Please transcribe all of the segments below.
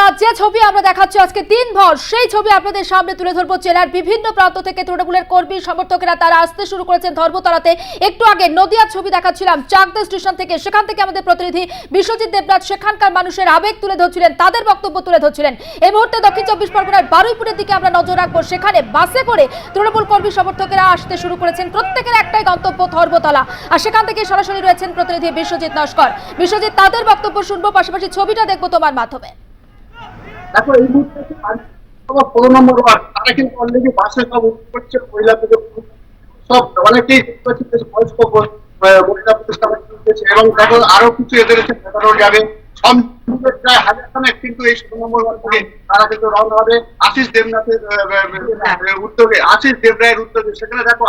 বন্ধুরা যে ছবি আমরা দেখাচ্ছি আজকে দিন ভর সেই ছবি আপনাদের সামনে তুলে ধরবো জেলার বিভিন্ন প্রান্ত থেকে তৃণমূলের কর্মী, সমর্থকেরা তারা আসতে শুরু করেছেন ধর্মতলাতে। একটু আগে নদিয়ার ছবি দেখাচ্ছিলাম, চাকদা স্টেশন থেকে। সেখান থেকে আমাদের প্রতিনিধি বিশ্বজিৎ দেবনাথ, সেখানকার মানুষের আবেগ তুলে ধরছিলেন, তাদের বক্তব্য তুলে ধরছিলেন। এই মুহূর্তে দক্ষিণ চব্বিশ পরগনার বারুইপুরের দিকে আমরা নজর রাখব। সেখানে বাসে করে তৃণমূল কর্মী, সমর্থকেরা আসতে শুরু করেছেন। প্রত্যেকের একটাই গন্তব্য, ধর্মতলা। আর সেখান থেকে সরাসরি রয়েছেন প্রতিনিধি বিশ্বজিৎ নস্কর। বিশ্বজিৎ, তাদের বক্তব্য শুনব, পাশাপাশি ছবিটা দেখব তোমার মাধ্যমে। দেখো এই মুহূর্তে নম্বর তারা কিন্তু অলরেডি বাসে সব সব অনেকেই বয়স্ক মহিলা এবং দেখো আরও কিছু এদের ভেতরেও যাবে তারা কিন্তু দেবনাথের উদ্যোগে উদ্যোগে। সেখানে দেখো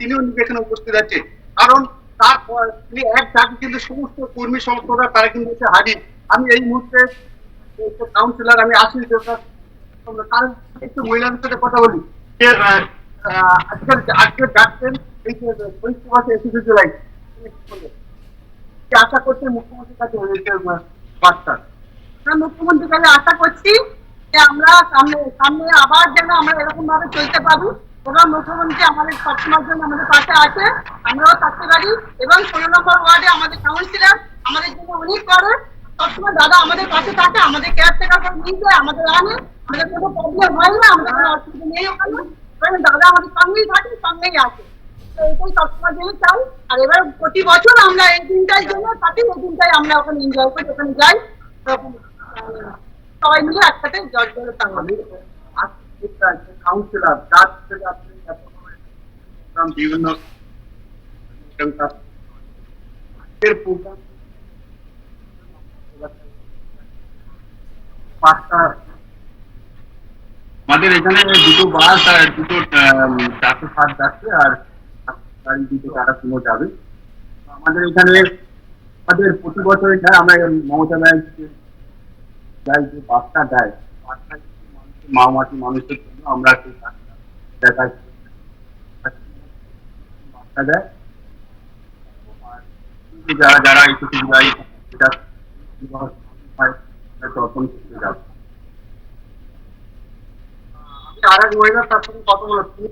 তিনিও এখানে উপস্থিত আছে কারণ তারপর তিনি এক কিন্তু সমস্ত কর্মী সংস্থা তারা কিন্তু হাজির। আমি এই মুহূর্তে কাউন্সিলর আমি আশিস মহিলাদের সাথে কথা বলি। কাছে কাছে আশা করছি যে আমরা সামনে সামনে আবার যেন আমরা এরকম ভাবে চলতে পারি। এবং মুখ্যমন্ত্রী আমাদের সবসময়ের জন্য আমাদের পাশে আছে। আমরাও থাকতে পারি। এবং ষোলো নম্বর ওয়ার্ডে আমাদের কাউন্সিলর আমাদের জন্য অনেক করে। সবসময় দাদা আমাদের পাশে থাকে আমাদের কেয়ার টেকার করে নিয়ে যায় আমাদের আনে আমাদের কোনো প্রবলেম হয় না আমাদের কোনো অসুবিধা নেই ওখানে। এবং দাদা আমাদের সঙ্গেই থাকে সঙ্গেই আছে তো এটাই সবসময় জন্য চাই। আর এবার প্রতি বছর আমরা এই দিনটাই জন্য থাকি এই দিনটাই আমরা ওখানে এনজয় করি ওখানে যাই। তখন, আহ, সবাই মিলে একসাথে জল জলে আমি কাউন্সিলর যার থেকে আপনি এত সময় program বিভিন্ন এর প্রোগ্রাম পাঁচটা আমাদের এখানে দুটো বাস আর দুটো আম, চারশো সাত যাচ্ছে আর গাড়ি দুটো টাটা সুমো যাবে তো আমাদের এখানে আমাদের প্রতি বছর যায় আমরা মমতা ব্যাংক যাই যে বাসটা দেয় বাসটা কিন্তু মানুষের মা মাটি মানুষের জন্য আমরা সেই কাজটা দেখাই বাসটা দেয় আর এই যে যারা যারা একটু সুবিধায় এটা হয় তখন আমি আর এক মহিলার তার সঙ্গে কথা বলছি।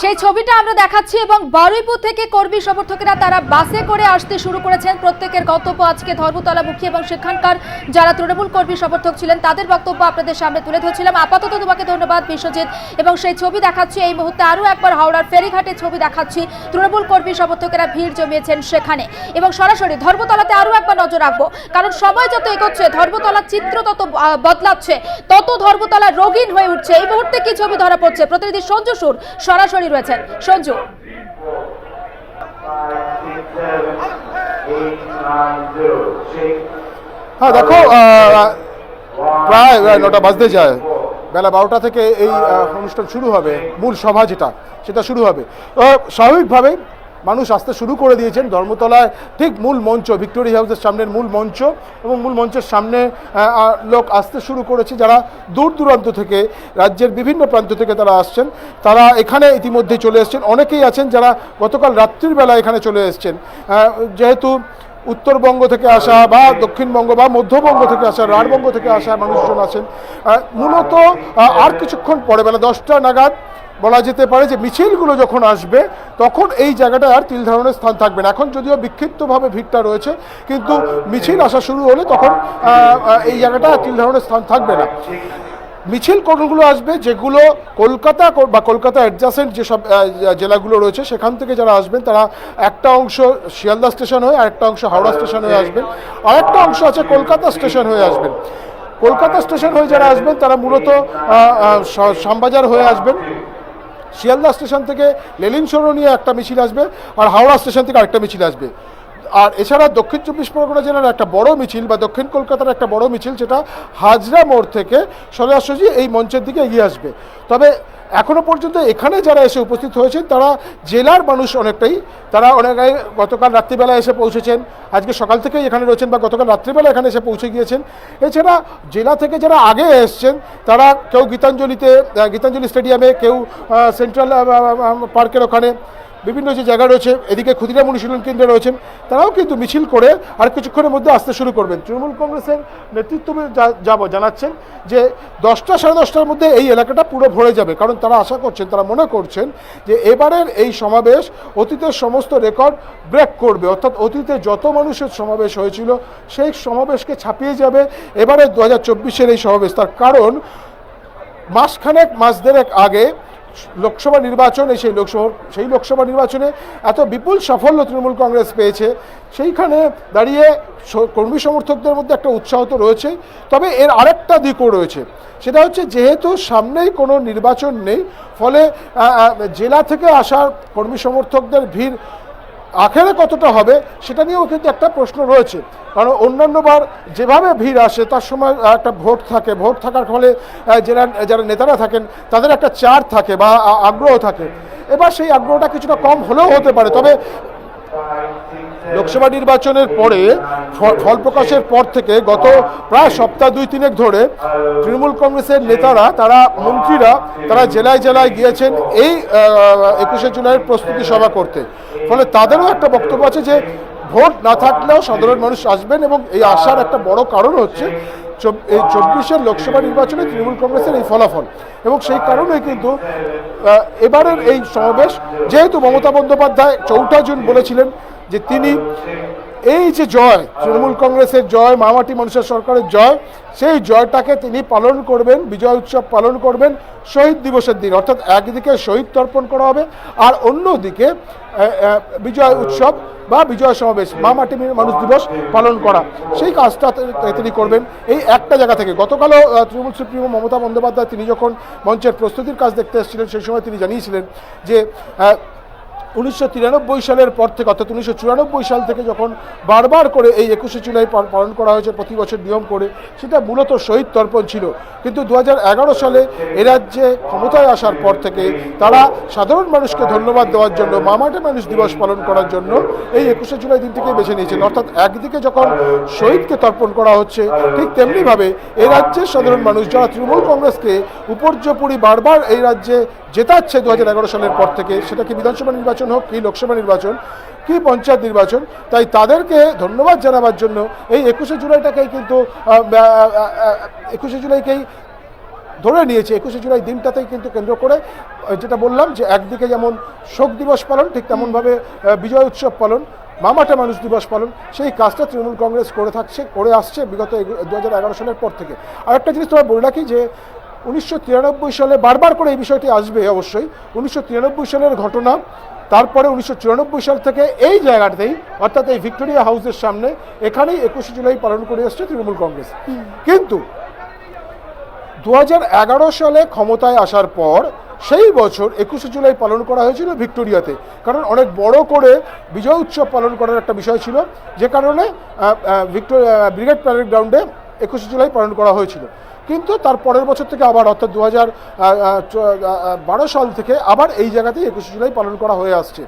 সেই ছবিটা আমরা দেখাচ্ছি এবং বারুইপুর থেকে কর্মী সমর্থকেরা তারা বাসে করে আসতে শুরু করেছেন। প্রত্যেকের গন্তব্য আজকে ধর্মতলামুখী এবং সেখানকার যারা তৃণমূল কর্মী সমর্থক ছিলেন, তাদের বক্তব্য আপনাদের সামনে তুলে ধরছিলাম আপাতত তোমাকে ধন্যবাদ, বিশ্বজিৎ, এবং সেই ছবি দেখাচ্ছি। এই মুহূর্তে আরও একবার হাওড়ার ফেরিঘাটে ছবি দেখাচ্ছি। তৃণমূল কর্মী সমর্থকেরা ভিড় জমিয়েছেন সেখানে। এবং সরাসরি ধর্মতলাতে আরও একবার নজর রাখব, কারণ সময় যত এগোচ্ছে, ধর্মতলার চিত্র তত বদলাচ্ছে, তত ধর্মতলা রঙিন হয়ে উঠছে। এই মুহূর্তে কি ছবি ধরা পড়ছে? প্রতিনিধি সঞ্জু সুর, সরাসরি রয়েছেন সঞ্জু। হ্যাঁ দেখো প্রায় নটা বাজতে যায়। বেলা বারোটা থেকে এই অনুষ্ঠান শুরু হবে। মূল সভা যেটা, সেটা শুরু হবে। স্বাভাবিকভাবে মানুষ আসতে শুরু করে দিয়েছেন ধর্মতলায়, ঠিক মূল মঞ্চ, ভিক্টোরিয়া হাউসের সামনের মূল মঞ্চ এবং মূল মঞ্চের সামনে লোক আসতে শুরু করেছে যারা দূর দূরান্ত থেকে, রাজ্যের বিভিন্ন প্রান্ত থেকে তারা আসছেন। তারা এখানে ইতিমধ্যে চলে এসেছেন। অনেকেই আছেন যারা গতকাল রাত্রির বেলা এখানে চলে এসছেন। যেহেতু উত্তরবঙ্গ থেকে আসা বা দক্ষিণবঙ্গ বা মধ্যবঙ্গ থেকে আসা, রাঢ়বঙ্গ থেকে আসা মানুষজন আছেন। মূলত আর কিছুক্ষণ পরে বেলা দশটা নাগাদ বলা যেতে পারে যে মিছিলগুলো যখন আসবে, তখন এই জায়গাটা আর তিল ধারণের স্থান থাকবে না। এখন যদিও বিক্ষিপ্তভাবে ভিড়টা রয়েছে, কিন্তু মিছিল আসা শুরু হলে তখন এই জায়গাটা আর তিল ধারণের স্থান থাকবে না। মিছিল কোনগুলো আসবে, যেগুলো কলকাতা বা কলকাতা অ্যাডজাসেন্ট যেসব জেলাগুলো রয়েছে, সেখান থেকে যারা আসবেন, তারা একটা অংশ শিয়ালদা স্টেশন হয়ে আর একটা অংশ হাওড়া স্টেশন হয়ে আসবেন। আর একটা অংশ আছে কলকাতা স্টেশন হয়ে আসবেন। কলকাতা স্টেশন হয়ে যারা আসবেন, তারা মূলত শ্যামবাজার হয়ে আসবেন। শিয়ালদা স্টেশন থেকে লেলিন সরো নিয়ে একটা মিছিল আসবে আর হাওড়া স্টেশন থেকে আরেকটা মিছিল আসবে। আর এছাড়া দক্ষিণ চব্বিশ পরগনা জেলার একটা বড় মিছিল বা দক্ষিণ কলকাতার একটা বড় মিছিল যেটা হাজরা মোড় থেকে সোজাসুজি এই মঞ্চের দিকে এগিয়ে আসবে। তবে এখনও পর্যন্ত এখানে যারা এসে উপস্থিত হয়েছেন, তারা জেলার মানুষ অনেকটাই। তারা অনেক গতকাল রাত্রিবেলা এসে পৌঁছেছেন। আজকে সকাল থেকেই এখানে রয়েছেন বা গতকাল রাত্রিবেলা এখানে এসে পৌঁছে গিয়েছেন। এছাড়া জেলা থেকে যারা আগে এসছেন, তারা কেউ গীতাঞ্জলিতে গীতাঞ্জলি স্টেডিয়ামে, কেউ সেন্ট্রাল পার্কের ওখানে বিভিন্ন যে জায়গা রয়েছে, এদিকে ক্ষুদিরাম অনুশীলন কেন্দ্রে রয়েছেন তারাও কিন্তু মিছিল করে আর কিছুক্ষণের মধ্যে আসতে শুরু করবেন। তৃণমূল কংগ্রেসের নেতৃত্ব যাব, জানাচ্ছেন যে দশটা সাড়ে দশটার মধ্যে এই এলাকাটা পুরো ভরে যাবে। কারণ তারা আশা করছেন, তারা মনে করছেন যে এবারের এই সমাবেশ অতীতের সমস্ত রেকর্ড ব্রেক করবে। অর্থাৎ অতীতে যত মানুষের সমাবেশ হয়েছিল, সেই সমাবেশকে ছাপিয়ে যাবে এবারে দু হাজার এই সমাবেশ। তার কারণ মাসখানেক, মাস দেড়েক আগে লোকসভা নির্বাচনে, সেই লোকসভা সেই লোকসভা নির্বাচনে এত বিপুল সাফল্য তৃণমূল কংগ্রেস পেয়েছে। সেইখানে দাঁড়িয়ে কর্মী সমর্থকদের মধ্যে একটা উৎসাহ তো রয়েছে। তবে এর আরেকটা দিকও রয়েছে। সেটা হচ্ছে যেহেতু সামনেই কোনো নির্বাচন নেই, ফলে জেলা থেকে আসা কর্মী সমর্থকদের ভিড় আখেরে কতটা হবে, সেটা নিয়েও কিন্তু একটা প্রশ্ন রয়েছে। কারণ অন্যান্যবার যেভাবে ভিড় আসে, তার সময় একটা ভোট থাকে। ভোট থাকার ফলে যারা যারা নেতারা থাকেন, তাদের একটা চার থাকে বা আগ্রহ থাকে। এবার সেই আগ্রহটা কিছুটা কম হলেও হতে পারে। তবে লোকসভা নির্বাচনের পরে ফল প্রকাশের পর থেকে গত প্রায় সপ্তাহ দুই তিনেক ধরে তৃণমূল কংগ্রেসের নেতারা, তারা মন্ত্রীরা, তারা জেলায় জেলায় গিয়েছেন এই একুশে জুলাইয়ের প্রস্তুতি সভা করতে। ফলে তাদেরও একটা বক্তব্য আছে যে ভোট না থাকলেও সাধারণ মানুষ আসবেন এবং এই আসার একটা বড় কারণ হচ্ছে এই চব্বিশের লোকসভা নির্বাচনে তৃণমূল কংগ্রেসের এই ফলাফল। এবং সেই কারণে কিন্তু এবারের এই সমাবেশ, যেহেতু মমতা বন্দ্যোপাধ্যায় চৌঠা জুন বলেছিলেন যে তিনি এই যে জয়, তৃণমূল কংগ্রেসের জয়, মামাটি মানুষের সরকারের জয়, সেই জয়টাকে তিনি পালন করবেন, বিজয় উৎসব পালন করবেন শহীদ দিবসের দিন। অর্থাৎ একদিকে শহীদ তর্পণ করা হবে আর অন্যদিকে বিজয় উৎসব বা বিজয় সমাবেশ মা মাটি মানুষ দিবস পালন করা। সেই কাজটা তিনি করবেন। এই একটা জায়গা থেকে গতকালও তৃণমূল সুপ্রিমো মমতা বন্দ্যোপাধ্যায় তিনি যখন মঞ্চের প্রস্তুতির কাজ দেখতে এসেছিলেন, সেই সময় তিনি জানিয়েছিলেন যে উনিশশো তিরানব্বই সালের পর থেকে, অর্থাৎ উনিশশো চুরানব্বই সাল থেকে যখন বারবার করে এই একুশে জুলাই পালন করা হয়েছে প্রতি বছর নিয়ম করে, সেটা মূলত শহীদ তর্পণ ছিল। কিন্তু দু হাজার এগারো সালে এ রাজ্যে ক্ষমতায় আসার পর থেকে তারা সাধারণ মানুষকে ধন্যবাদ দেওয়ার জন্য, মামাটে মানুষ দিবস পালন করার জন্য এই একুশে জুলাই দিনটিকে বেছে নিয়েছেন। অর্থাৎ একদিকে যখন শহীদকে তর্পণ করা হচ্ছে, ঠিক তেমনিভাবে এই রাজ্যের সাধারণ মানুষ যারা তৃণমূল কংগ্রেসকে উপর্যপুরি বারবার এই রাজ্যে জেতাচ্ছে দু হাজার এগারো সালের পর থেকে সেটা কি বিধানসভা নির্বাচন হোক কি লোকসভা নির্বাচন, কি পঞ্চায়েত নির্বাচন, তাই তাদেরকে ধন্যবাদ জানাবার জন্য এই একুশে জুলাইটাকেই কিন্তু একুশে জুলাইকেই ধরে নিয়েছে। একুশে জুলাই দিনটাতেই কিন্তু কেন্দ্র করে যেটা বললাম যে একদিকে যেমন শোক দিবস পালন, ঠিক তেমনভাবে বিজয় উৎসব পালন, মামাটা মানুষ দিবস পালন, সেই কাজটা তৃণমূল কংগ্রেস করে থাকছে, করে আসছে বিগত দু হাজার এগারো সালের পর থেকে। আরেকটা জিনিস তোমার বলে রাখি যে উনিশশো তিরানব্বই সালে বারবার করে এই বিষয়টি আসবে অবশ্যই। উনিশশো তিরানব্বই সালের ঘটনা তারপরে উনিশশো চুরানব্বই সাল থেকে এই জায়গাটাতেই, অর্থাৎ এই ভিক্টোরিয়া হাউসের সামনে, এখানেই একুশে জুলাই পালন করে আসছে তৃণমূল কংগ্রেস। কিন্তু দু হাজার এগারো সালে ক্ষমতায় আসার পর সেই বছর একুশে জুলাই পালন করা হয়েছিল ভিক্টোরিয়াতে। কারণ অনেক বড় করে বিজয় উৎসব পালন করার একটা বিষয় ছিল, যে কারণে ভিক্টোরিয়া, ব্রিগেড প্যারেড গ্রাউন্ডে একুশে জুলাই পালন করা হয়েছিল। কিন্তু তার পরের বছর থেকে আবার, অর্থাৎ দু হাজার বারো সাল থেকে আবার এই জায়গাতেই একুশে জুলাই পালন করা হয়ে আসছে।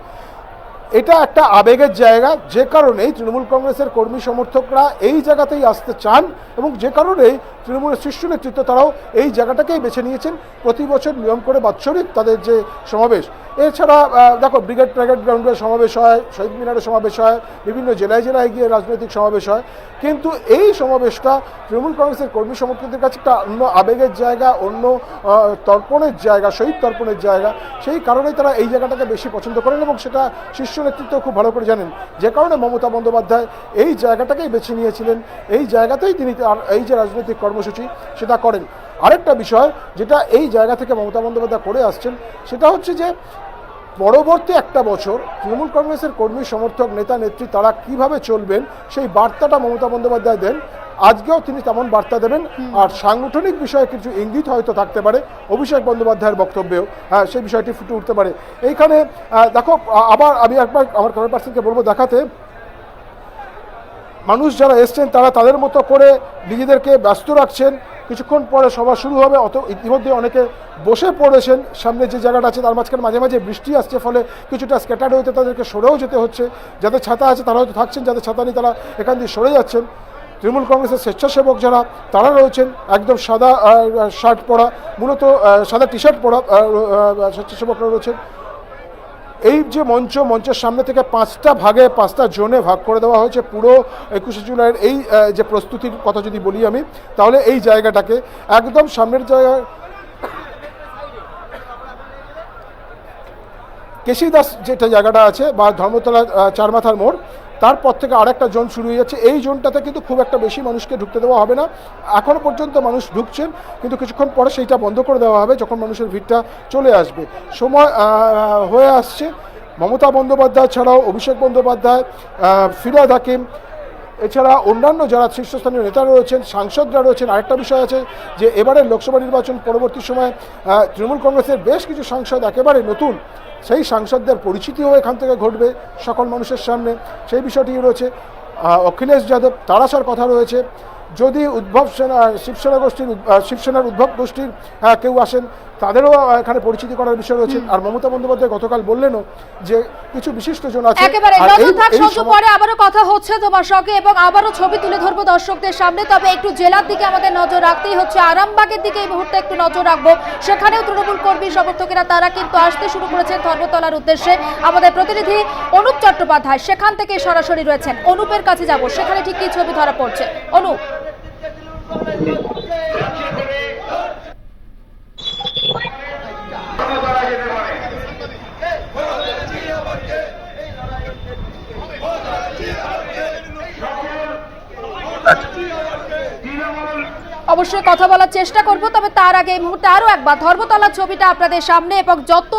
এটা একটা আবেগের জায়গা, যে কারণেই তৃণমূল কংগ্রেসের কর্মী সমর্থকরা এই জায়গাতেই আসতে চান এবং যে কারণেই তৃণমূলের শীর্ষ নেতৃত্ব তারাও এই জায়গাটাকেই বেছে নিয়েছেন। প্রতি বছর নিয়ম করে বাৎসরিক তাদের যে সমাবেশ এছাড়া দেখো, ব্রিগেড প্যারেড গ্রাউন্ডে সমাবেশ হয়, শহীদ মিনারে সমাবেশ হয়, বিভিন্ন জেলায় জেলায় গিয়ে রাজনৈতিক সমাবেশ হয়। কিন্তু এই সমাবেশটা তৃণমূল কংগ্রেসের কর্মী সমর্থকদের কাছে একটা অন্য আবেগের জায়গা, অন্য তর্পণের জায়গা, শহীদ তর্পণের জায়গা। সেই কারণেই তারা এই জায়গাটাকে বেশি পছন্দ করেন এবং সেটা শীর্ষ নেতৃত্ব খুব ভালো করে জানেন। যে কারণে মমতা বন্দ্যোপাধ্যায় এই জায়গাটাকেই বেছে নিয়েছিলেন। এই জায়গাতেই তিনি এই যে রাজনৈতিক কর্মসূচি, সেটা করেন। আরেকটা বিষয়, যেটা এই জায়গা থেকে মমতা বন্দ্যোপাধ্যায় করে আসছেন, সেটা হচ্ছে যে পরবর্তী একটা বছর তৃণমূল কংগ্রেসের কর্মী সমর্থক নেতা নেত্রী তারা কীভাবে চলবেন, সেই বার্তাটা মমতা বন্দ্যোপাধ্যায় দেন। আজকেও তিনি তেমন বার্তা দেবেন। আর সাংগঠনিক বিষয়ে কিছু ইঙ্গিত হয়তো থাকতে পারে অভিষেক বন্দ্যোপাধ্যায়ের বক্তব্যেও। হ্যাঁ সেই বিষয়টি ফুটে উঠতে পারে। এইখানে দেখো আবার আমি একবার আমার ক্যামেরা পার্সনকে বলব দেখাতে। মানুষ যারা এসছেন, তারা তাদের মতো করে নিজেদেরকে ব্যস্ত রাখছেন। কিছুক্ষণ পরে সভা শুরু হবে। অত ইতিমধ্যে অনেকে বসে পড়েছেন। সামনে যে জায়গাটা আছে, তার মাঝখানে মাঝে মাঝে বৃষ্টি আসছে, ফলে কিছুটা স্ক্যাটার্ড হতে তাদেরকে সরেও যেতে হচ্ছে। যাদের ছাতা আছে তারা হয়তো থাকছেন, যাদের ছাতা নেই, তারা এখান দিয়ে সরে যাচ্ছেন। তৃণমূল কংগ্রেসের স্বেচ্ছাসেবক যারা, তারা রয়েছেন। একদম সাদা শার্ট পরা, মূলত সাদা টি শার্ট পরা স্বেচ্ছাসেবকরা রয়েছেন। এই যে মঞ্চ, মঞ্চের সামনে থেকে পাঁচটা ভাগে, পাঁচটা জোনে ভাগ করে দেওয়া হয়েছে পুরো একুশে জুলাইয়ের এই যে প্রস্তুতির কথা যদি বলি আমি, তাহলে এই জায়গাটাকে একদম সামনের জায়গায় কেশিদাস যেটা জায়গাটা আছে, বা ধর্মতলা চার চারমাথার মোড় তারপর থেকে আরেকটা জোন শুরু হয়ে যাচ্ছে। এই জোনটাতে কিন্তু খুব একটা বেশি মানুষকে ঢুকতে দেওয়া হবে না। এখনও পর্যন্ত মানুষ ঢুকছেন, কিন্তু কিছুক্ষণ পরে সেইটা বন্ধ করে দেওয়া হবে যখন মানুষের ভিড়টা চলে আসবে। সময় হয়ে আসছে। মমতা বন্দ্যোপাধ্যায় ছাড়াও অভিষেক বন্দ্যোপাধ্যায় ফিরাদ হাকিম, এছাড়া অন্যান্য যারা শীর্ষস্থানীয় নেতা রয়েছেন, সাংসদরা রয়েছেন, আরেকটা বিষয় আছে যে এবারের লোকসভা নির্বাচন পরবর্তী সময়ে তৃণমূল কংগ্রেসের বেশ কিছু সাংসদ একেবারে নতুন সেই সাংসদদের পরিচিতিও এখান থেকে ঘটবে সকল মানুষের সামনে। সেই বিষয়টি রয়েছে অখিলেশ যাদব তারাসার কথা রয়েছে। যদি উদ্ভব সেনা শিবসেনা গোষ্ঠীর শিবসেনার উদ্ভব গোষ্ঠীর কেউ আসেন তাদেরও এখানে পরিচিতি করার বিষয় রয়েছে। আর মমতা বন্দ্যোপাধ্যায় গতকাল বললেনও যে কিছু আছে। একেবারে এই সঙ্গে সময়- পরে আবারও কথা হচ্ছে তোমার সঙ্গে এবং আবারও ছবি তুলে ধরবো দর্শকদের সামনে। তবে একটু জেলার দিকে আমাদের নজর রাখতেই হচ্ছে। আরামবাগের দিকে এই মুহূর্তে একটু নজর রাখব। সেখানেও তৃণমূল কর্মী সমর্থকেরা তারা কিন্তু আসতে শুরু করেছেন ধর্মতলার উদ্দেশ্যে। আমাদের প্রতিনিধি অনুপ চট্টোপাধ্যায় সেখান থেকে সরাসরি রয়েছেন। অনুপের কাছে যাব সেখানে ঠিক কি ছবি ধরা পড়ছে? অনুপ। অবশ্যই কথা বলার চেষ্টা করব, তবে তার আগে এই মুহূর্তে আরও একবার ধর্মতলা ছবিটা আপনাদের সামনে এবং যত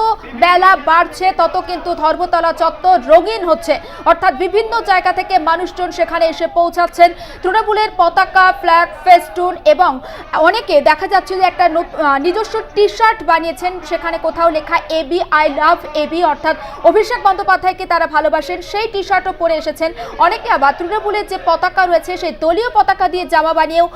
বেলা বাড়ছে, তত কিন্তু ধর্মতলা চত্বর রঙিন হচ্ছে। অর্থাৎ বিভিন্ন জায়গা থেকে মানুষজন সেখানে এসে পৌঁছাচ্ছেন। তৃণমূলের পতাকা ফ্ল্যাগ ফেস্টুন এবং অনেকে দেখা যাচ্ছে যে একটা নিজস্ব টি শার্ট বানিয়েছেন, সেখানে কোথাও লেখা এবি আই লাভ এবি অর্থাৎ অভিষেক বন্দ্যোপাধ্যায়কে তারা ভালোবাসেন, সেই টি শার্টও পরে এসেছেন। অনেকে আবার তৃণমূলের যে পতাকা রয়েছে, সেই দলীয় পতাকা দিয়ে জামা বানিয়েও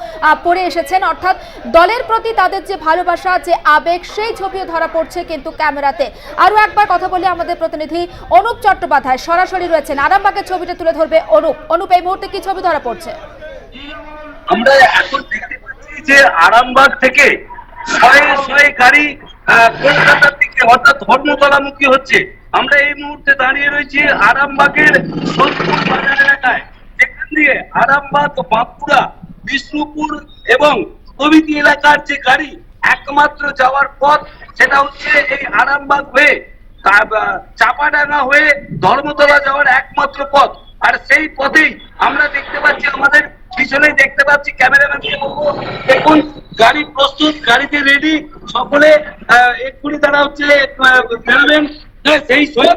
পরে এসেছেন। অর্থাৎ দলের প্রতি তাদের যে ভালোবাসা, যে আবেগ, সেই ছবিও ধরা পড়ছে কিন্তু ক্যামেরাতে। আরও একবার কথা বলি আমাদের প্রতিনিধি অনুপ চট্টোপাধ্যায়। সরাসরি রয়েছেন। আরামবাগের ছবিটা তুলে ধরবে অনুপ। অনুপ, এই মুহূর্তে কি ছবি ধরা পড়ছে? আমরা এখন দেখতে পাচ্ছি যে আরামবাগ থেকে শয়ে শয়ে গাড়ি কলকাতার দিকে অর্থাৎ ধর্মতলামুখী হচ্ছে। আমরা এই মুহূর্তে দাঁড়িয়ে রয়েছি আরামবাগের সোদপুর বাজার এলাকায়। যেখান দিয়ে আরামবাগ, বাঁকুড়া বিষ্ণুপুর এবং প্রভৃতি এলাকার যে গাড়ি একমাত্র যাওয়ার পথ সেটা হচ্ছে এই আরামবাগ হয়ে চাপাডাঙ্গা হয়ে ধর্মতলা যাওয়ার একমাত্র পথ। আর সেই পথেই আমরা দেখতে পাচ্ছি আমাদের পিছনেই দেখতে পাচ্ছি ক্যামেরাম্যানকে বলব দেখুন গাড়ি প্রস্তুত গাড়িতে রেডি সকলে এক্ষুনি তারা হচ্ছে বেরোবেন। হ্যাঁ, সেই সময়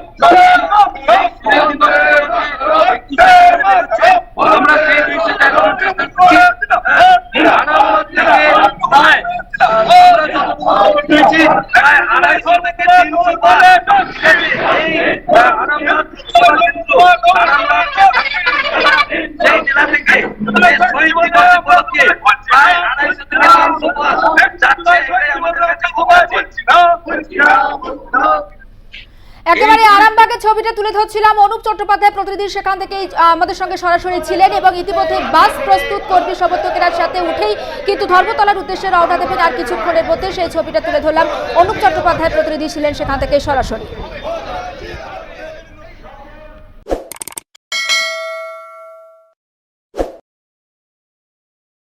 একেবারে আরামবাগের ছবিটা তুলে ধরছিলাম। অনুপ চট্টোপাধ্যায় প্রতিদিন সেখান থেকে আমাদের সঙ্গে সরাসরি ছিলেন এবং ইতিমধ্যে বাস প্রস্তুত কর্মী সমর্থকেরা সাথে উঠেই কিন্তু ধর্মতলার উদ্দেশ্যে রওনা দেবেন। আর কিছুক্ষণের মধ্যে সেই ছবিটা তুলে ধরলাম। অনুপ চট্টোপাধ্যায় প্রতিনিধি ছিলেন সেখান থেকে সরাসরি।